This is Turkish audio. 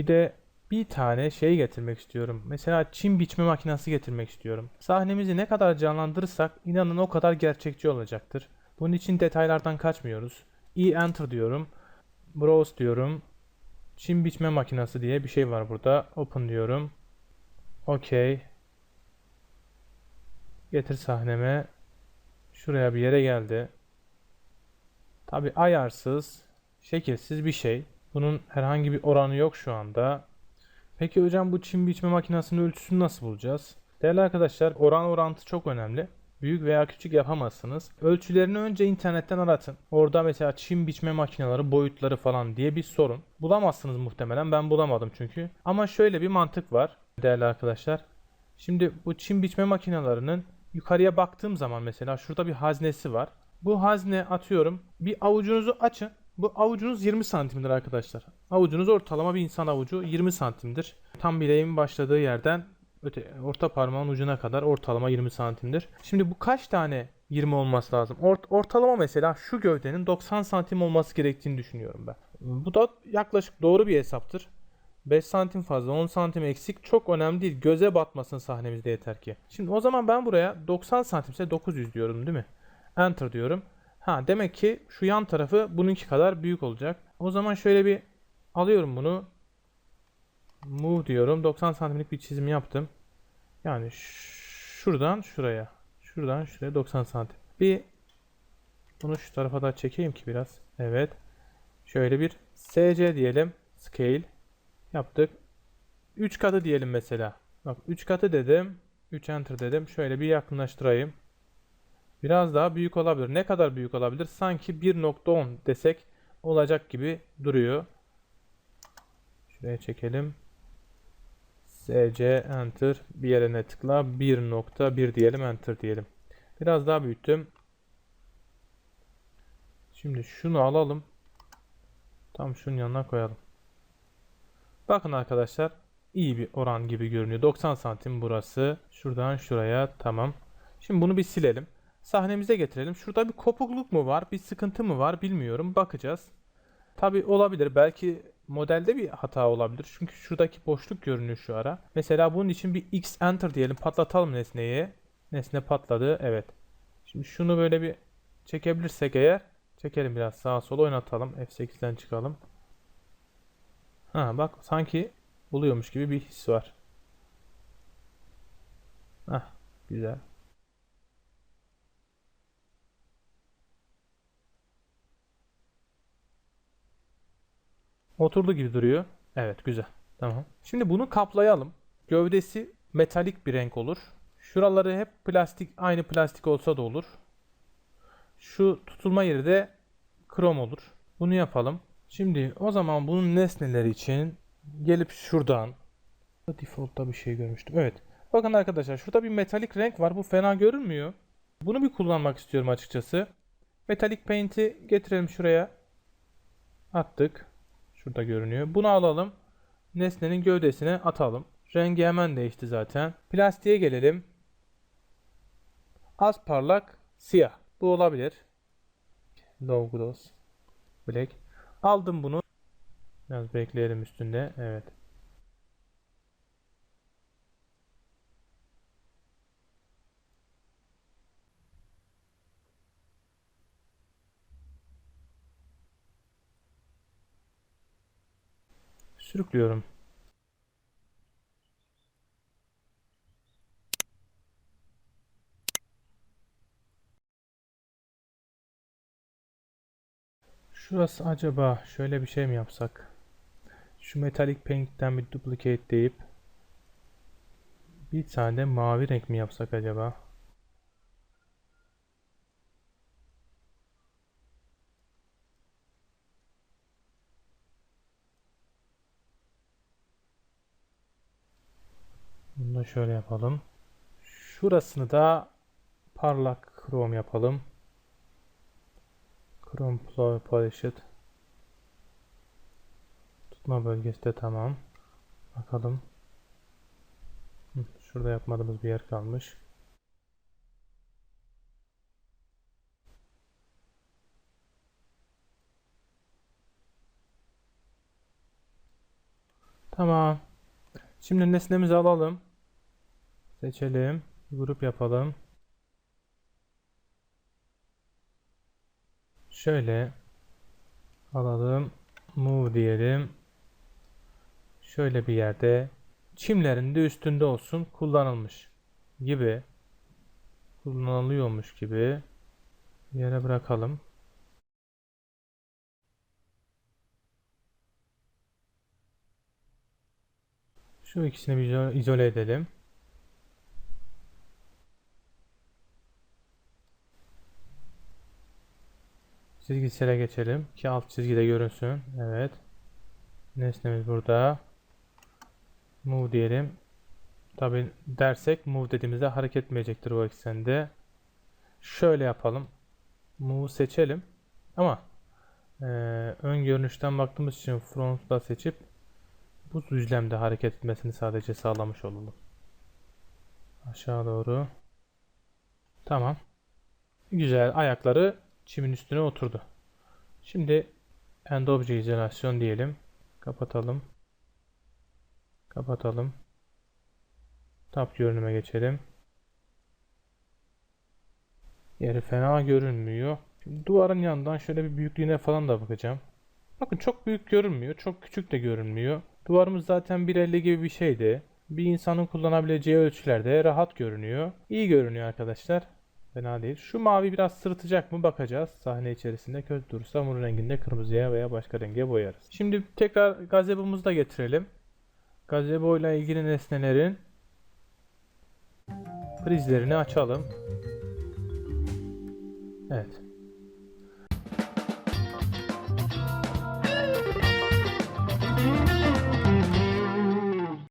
Bir de bir tane şey getirmek istiyorum. Mesela çim biçme makinesi getirmek istiyorum. Sahnemizi ne kadar canlandırırsak inanın o kadar gerçekçi olacaktır. Bunun için detaylardan kaçmıyoruz. E-Enter diyorum. Browse diyorum. Çim biçme makinesi diye bir şey var burada. Open diyorum. OK. Getir sahneme. Şuraya bir yere geldi. Tabi ayarsız, şekilsiz bir şey. Bunun herhangi bir oranı yok şu anda. Peki hocam bu çim biçme makinesinin ölçüsünü nasıl bulacağız? Değerli arkadaşlar oran orantı çok önemli. Büyük veya küçük yapamazsınız. Ölçülerini önce internetten aratın. Orada mesela çim biçme makineleri boyutları falan diye bir sorun. Bulamazsınız muhtemelen. Ben bulamadım çünkü. Ama şöyle bir mantık var değerli arkadaşlar. Şimdi bu çim biçme makinelerinin yukarıya baktığım zaman mesela şurada bir haznesi var. Bu hazne atıyorum. Bir avucunuzu açın. Bu avucunuz 20 santimdir arkadaşlar. Avucunuz ortalama bir insan avucu 20 santimdir. Tam bileğimin başladığı yerden öte, orta parmağın ucuna kadar ortalama 20 santimdir. Şimdi bu kaç tane 20 olması lazım? Ort- ortalama mesela şu gövdenin 90 santim olması gerektiğini düşünüyorum ben. Bu da yaklaşık doğru bir hesaptır. 5 santim fazla 10 santim eksik çok önemli değil. Göze batmasın sahnemizde yeter ki. Şimdi o zaman ben buraya 90 santimse 900 diyorum değil mi? Enter diyorum. Ha demek ki şu yan tarafı bununki kadar büyük olacak. O zaman şöyle bir alıyorum bunu. Move diyorum. 90 santimlik bir çizim yaptım. Yani şuradan şuraya. Şuradan şuraya 90 santim. Bir bunu şu tarafa da çekeyim ki biraz. Evet. Şöyle bir SC diyelim. Scale. Yaptık. 3 katı diyelim mesela. Bak 3 katı dedim. 3 enter dedim. Şöyle bir yakınlaştırayım. Biraz daha büyük olabilir. Ne kadar büyük olabilir? Sanki 1.10 desek olacak gibi duruyor. Şuraya çekelim. SC enter bir yerine tıkla 1.1 diyelim enter diyelim. Biraz daha büyüttüm. Şimdi şunu alalım. Tam şunun yanına koyalım. Bakın arkadaşlar iyi bir oran gibi görünüyor. 90 santim burası. Şuradan şuraya tamam. Şimdi bunu bir silelim. Sahnemize getirelim. Şurada bir kopukluk mu var? Bir sıkıntı mı var? Bilmiyorum. Bakacağız. Tabi olabilir. Belki modelde bir hata olabilir. Çünkü şuradaki boşluk görünüyor şu ara. Mesela bunun için bir X enter diyelim. Patlatalım nesneyi. Nesne patladı. Evet. Şimdi şunu böyle bir çekebilirsek eğer çekelim biraz sağa sola oynatalım. F8'den çıkalım. Ha bak sanki buluyormuş gibi bir his var. Hah güzel. Oturdu gibi duruyor. Evet güzel. Tamam. Şimdi bunu kaplayalım. Gövdesi metalik bir renk olur. Şuraları hep plastik aynı plastik olsa da olur. Şu tutulma yeri de krom olur. Bunu yapalım. Şimdi o zaman bunun nesneleri için gelip şuradan default'ta bir şey görmüştüm. Evet. Bakın arkadaşlar şurada bir metalik renk var. Bu fena görünmüyor. Bunu bir kullanmak istiyorum açıkçası. Metalik paint'i getirelim şuraya. Attık. Şurada görünüyor. Bunu alalım. Nesnenin gövdesine atalım. Rengi hemen değişti zaten. Plastiğe gelelim. Az parlak siyah. Bu olabilir. Low gloss. Black. Aldım bunu. Biraz bekleyelim üstünde. Evet. Sürüklüyorum. Şurası acaba şöyle bir şey mi yapsak? Şu metalik paint'ten bir duplicate deyip bir tane mavi renk mi yapsak acaba? Bunu da şöyle yapalım. Şurasını da parlak krom yapalım. Ploy Polished. Tutma bölgesi de tamam. Bakalım. Şurada yapmadığımız bir yer kalmış. Tamam. Şimdi nesnemizi alalım. Seçelim. Grup yapalım. Şöyle alalım. Move diyelim. Şöyle bir yerde çimlerin de üstünde olsun kullanılmış gibi kullanılıyormuş gibi yere bırakalım. Şu ikisini bir izo- izole edelim. Çizgisele geçelim ki alt çizgide görünsün. Evet. Nesnemiz burada. Move diyelim. Tabi dersek move dediğimizde hareket etmeyecektir bu eksende. Şöyle yapalım. Move seçelim. Ama eee, ön görünüşten baktığımız için front'ta seçip bu düzlemde hareket etmesini sadece sağlamış olalım. Aşağı doğru. Tamam. Güzel. Ayakları çimin üstüne oturdu. Şimdi end obje izolasyon diyelim. Kapatalım. Kapatalım. Tab görünüme geçelim. Yeri fena görünmüyor. Şimdi duvarın yanından şöyle bir büyüklüğüne falan da bakacağım. Bakın çok büyük görünmüyor. Çok küçük de görünmüyor. Duvarımız zaten 1.50 gibi bir şeydi. Bir insanın kullanabileceği ölçülerde rahat görünüyor. İyi görünüyor arkadaşlar. Fena değil. Şu mavi biraz sırıtacak mı bakacağız. Sahne içerisinde kötü durursa bunun renginde kırmızıya veya başka renge boyarız. Şimdi tekrar gazebo'muzu da getirelim. Gazebo ile ilgili nesnelerin prizlerini açalım. Evet.